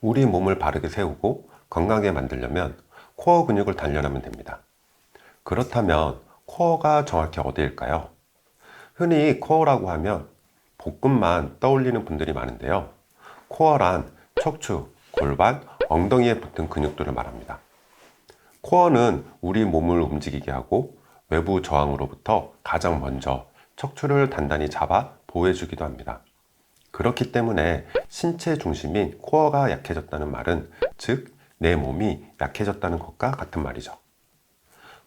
우리 몸을 바르게 세우고 건강하게 만들려면 코어 근육을 단련하면 됩니다. 그렇다면 코어가 정확히 어디일까요? 흔히 코어라고 하면 복근만 떠올리는 분들이 많은데요. 코어란 척추, 골반, 엉덩이에 붙은 근육들을 말합니다. 코어는 우리 몸을 움직이게 하고 외부 저항으로부터 가장 먼저 척추를 단단히 잡아 보호해주기도 합니다. 그렇기 때문에 신체 중심인 코어가 약해졌다는 말은 즉, 내 몸이 약해졌다는 것과 같은 말이죠.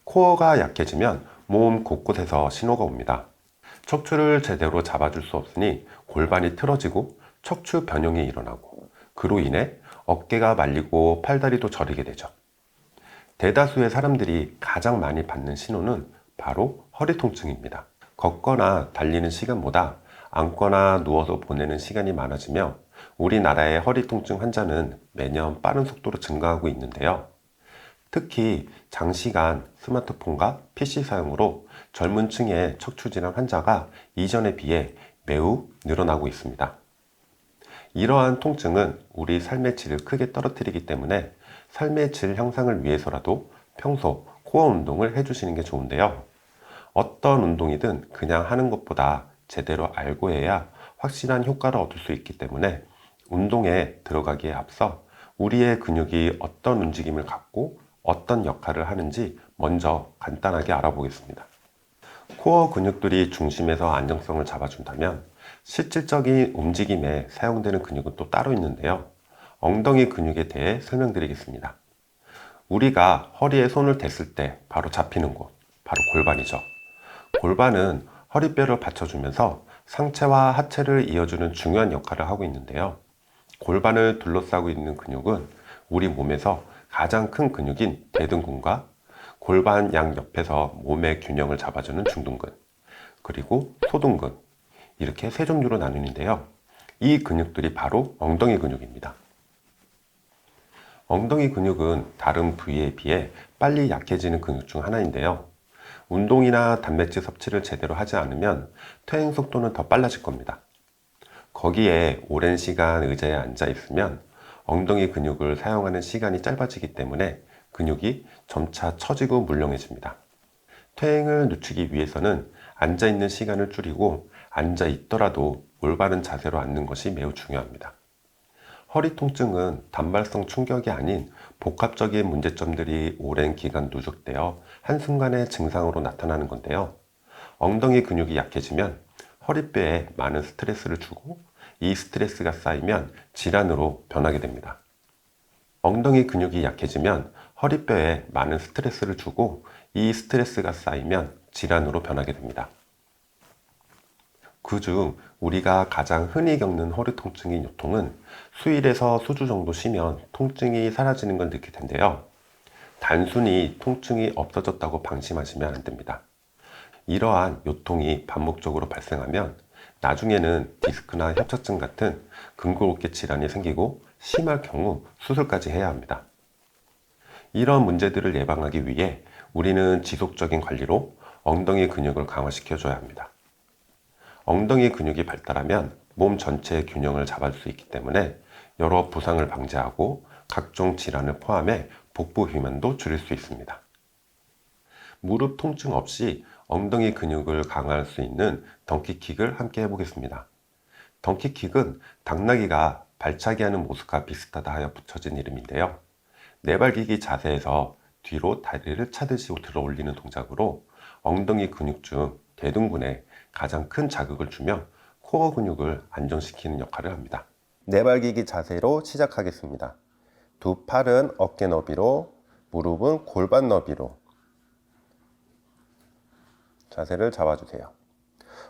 코어가 약해지면 몸 곳곳에서 신호가 옵니다. 척추를 제대로 잡아줄 수 없으니 골반이 틀어지고 척추 변형이 일어나고 그로 인해 어깨가 말리고 팔다리도 저리게 되죠. 대다수의 사람들이 가장 많이 받는 신호는 바로 허리 통증입니다. 걷거나 달리는 시간보다 앉거나 누워서 보내는 시간이 많아지며 우리나라의 허리 통증 환자는 매년 빠른 속도로 증가하고 있는데요. 특히 장시간 스마트폰과 PC 사용으로 젊은 층의 척추질환 환자가 이전에 비해 매우 늘어나고 있습니다. 이러한 통증은 우리 삶의 질을 크게 떨어뜨리기 때문에 삶의 질 향상을 위해서라도 평소 코어 운동을 해주시는 게 좋은데요. 어떤 운동이든 그냥 하는 것보다 제대로 알고 해야 확실한 효과를 얻을 수 있기 때문에 운동에 들어가기에 앞서 우리의 근육이 어떤 움직임을 갖고 어떤 역할을 하는지 먼저 간단하게 알아보겠습니다. 코어 근육들이 중심에서 안정성을 잡아준다면 실질적인 움직임에 사용되는 근육은 또 따로 있는데요. 엉덩이 근육에 대해 설명드리겠습니다. 우리가 허리에 손을 댔을 때 바로 잡히는 곳, 바로 골반이죠. 골반은 허리뼈를 받쳐주면서 상체와 하체를 이어주는 중요한 역할을 하고 있는데요. 골반을 둘러싸고 있는 근육은 우리 몸에서 가장 큰 근육인 대등근과 골반 양 옆에서 몸의 균형을 잡아주는 중둔근, 그리고 소둔근, 이렇게 세 종류로 나누는데요. 이 근육들이 바로 엉덩이 근육입니다. 엉덩이 근육은 다른 부위에 비해 빨리 약해지는 근육 중 하나인데요. 운동이나 단백질 섭취를 제대로 하지 않으면 퇴행 속도는 더 빨라질 겁니다. 거기에 오랜 시간 의자에 앉아 있으면 엉덩이 근육을 사용하는 시간이 짧아지기 때문에 근육이 점차 처지고 물렁해집니다. 퇴행을 늦추기 위해서는 앉아 있는 시간을 줄이고 앉아 있더라도 올바른 자세로 앉는 것이 매우 중요합니다. 허리 통증은 단발성 충격이 아닌 복합적인 문제점들이 오랜 기간 누적되어 한순간의 증상으로 나타나는 건데요. 엉덩이 근육이 약해지면 허리뼈에 많은 스트레스를 주고 이 스트레스가 쌓이면 질환으로 변하게 됩니다. 엉덩이 근육이 약해지면 허리뼈에 많은 스트레스를 주고 이 스트레스가 쌓이면 질환으로 변하게 됩니다. 그중 우리가 가장 흔히 겪는 허리 통증인 요통은 수일에서 수주 정도 쉬면 통증이 사라지는 걸 느낄 텐데요. 단순히 통증이 없어졌다고 방심하시면 안 됩니다. 이러한 요통이 반복적으로 발생하면 나중에는 디스크나 협착증 같은 근골격계 질환이 생기고 심할 경우 수술까지 해야 합니다. 이런 문제들을 예방하기 위해 우리는 지속적인 관리로 엉덩이 근육을 강화시켜 줘야 합니다. 엉덩이 근육이 발달하면 몸 전체의 균형을 잡을 수 있기 때문에 여러 부상을 방지하고 각종 질환을 포함해 복부 비만도 줄일 수 있습니다. 무릎 통증 없이 엉덩이 근육을 강화할 수 있는 덩키킥을 함께 해보겠습니다. 덩키킥은 당나귀가 발차기 하는 모습과 비슷하다 하여 붙여진 이름인데요. 내발기기 자세에서 뒤로 다리를 차듯이 들어 올리는 동작으로 엉덩이 근육 중 대둔근에 가장 큰 자극을 주며 코어 근육을 안정시키는 역할을 합니다. 내발기기 자세로 시작하겠습니다. 두 팔은 어깨 너비로, 무릎은 골반 너비로 자세를 잡아주세요.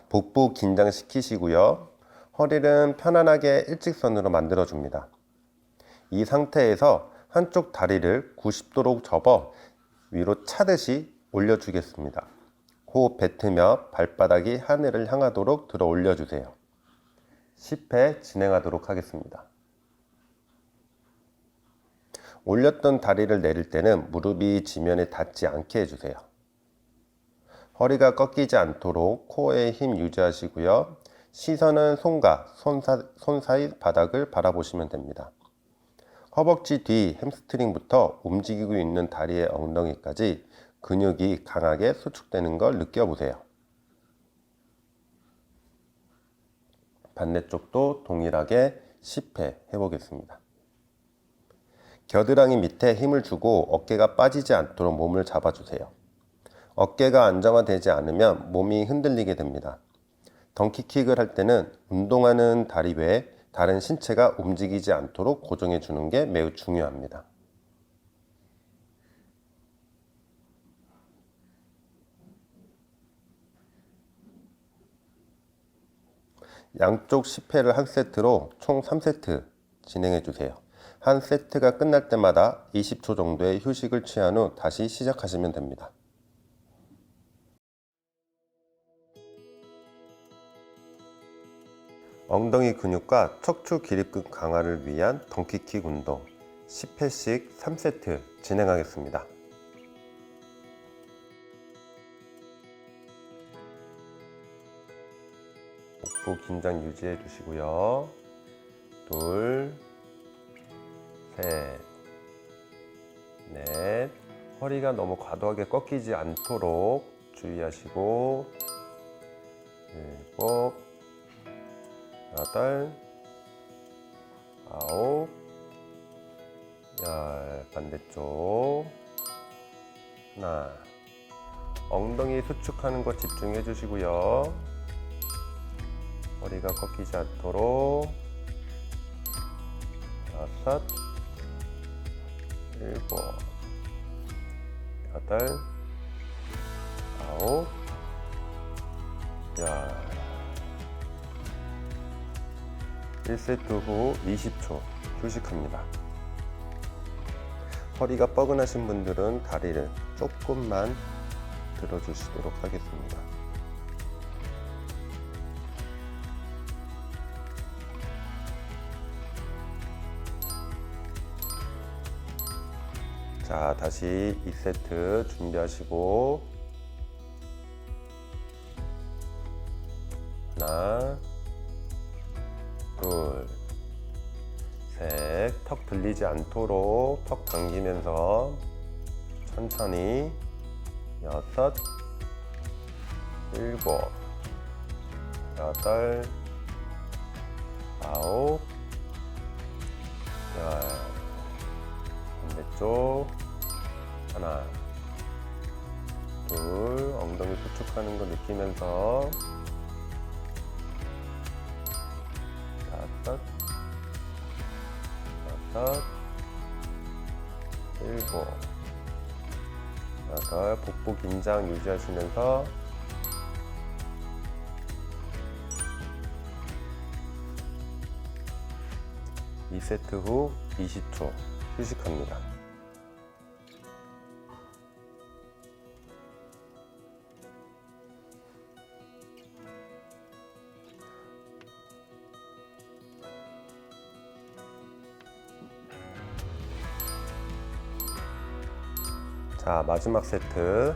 복부 긴장시키시고요. 허리는 편안하게 일직선으로 만들어줍니다. 이 상태에서 한쪽 다리를 90도로 접어 위로 차듯이 올려주겠습니다. 호흡 뱉으며 발바닥이 하늘을 향하도록 들어 올려주세요. 10회 진행하도록 하겠습니다. 올렸던 다리를 내릴 때는 무릎이 지면에 닿지 않게 해주세요. 허리가 꺾이지 않도록 코어에 힘 유지하시고요. 시선은 손과 손, 사, 손 사이 바닥을 바라보시면 됩니다. 허벅지 뒤 햄스트링부터 움직이고 있는 다리의 엉덩이까지 근육이 강하게 수축되는 걸 느껴보세요. 반대쪽도 동일하게 10회 해보겠습니다. 겨드랑이 밑에 힘을 주고 어깨가 빠지지 않도록 몸을 잡아주세요. 어깨가 안정화되지 않으면 몸이 흔들리게 됩니다. 덩키킥을 할 때는 운동하는 다리 외에 다른 신체가 움직이지 않도록 고정해 주는 게 매우 중요합니다. 양쪽 10회를 한 세트로 총 3세트 진행해 주세요. 한 세트가 끝날 때마다 20초 정도의 휴식을 취한 후 다시 시작하시면 됩니다. 엉덩이 근육과 척추 기립근 강화를 위한 덩키킥 운동 10회씩 3세트 진행하겠습니다. 복부 긴장 유지해 주시고요. 둘, 셋, 넷. 허리가 너무 과도하게 꺾이지 않도록 주의하시고 일곱, 여덟, 아홉, 열. 반대쪽 하나. 엉덩이 수축하는 거 집중해 주시고요. 허리가 꺾이지 않도록 여섯, 일곱, 여덟, 아홉, 열. 1세트 후 20초 휴식합니다. 허리가 뻐근하신 분들은 다리를 조금만 들어주시도록 하겠습니다. 자, 다시 2세트 준비하시고. 하나 둘 셋, 턱 들리지 않도록 턱 당기면서 천천히 여섯 일곱 여덟 아홉 열. 반대쪽 하나 둘 엉덩이 수축하는 거 느끼면서. 다섯 여섯 일곱. 여덟 복부 긴장 유지하시면서. 이세트 후 20초 휴식합니다. 자, 마지막 세트.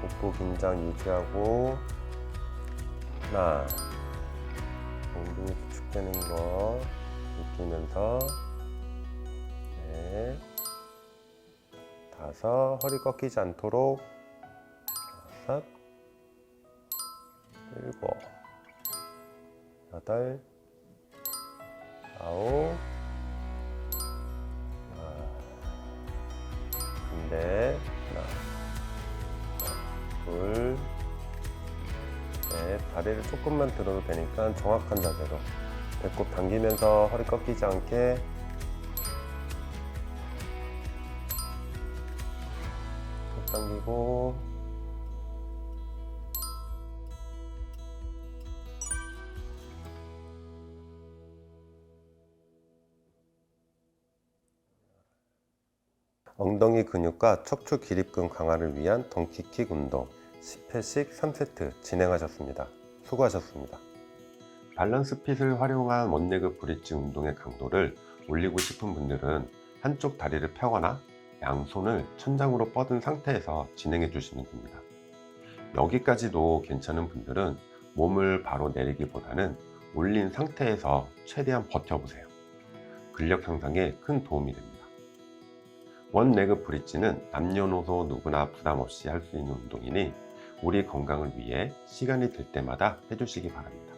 복부 긴장 유지하고, 하나, 엉덩이 수축되는 거 느끼면서, 네, 다섯, 허리 꺾이지 않도록, 여섯, 일곱, 여덟, 아홉, 넷, 하나, 둘, 넷. 다리를 조금만 들어도 되니까 정확한 자세로 배꼽 당기면서 허리 꺾이지 않게. 속 당기고 엉덩이 근육과 척추 기립근 강화를 위한 덩키킥 운동 10회씩 3세트 진행하셨습니다. 수고하셨습니다. 밸런스 핏을 활용한 원레그 브릿지 운동의 강도를 올리고 싶은 분들은 한쪽 다리를 펴거나 양손을 천장으로 뻗은 상태에서 진행해 주시면 됩니다. 여기까지도 괜찮은 분들은 몸을 바로 내리기보다는 올린 상태에서 최대한 버텨보세요. 근력 향상에 큰 도움이 됩니다. 원 레그 브릿지는 남녀노소 누구나 부담 없이 할 수 있는 운동이니 우리 건강을 위해 시간이 될 때마다 해주시기 바랍니다.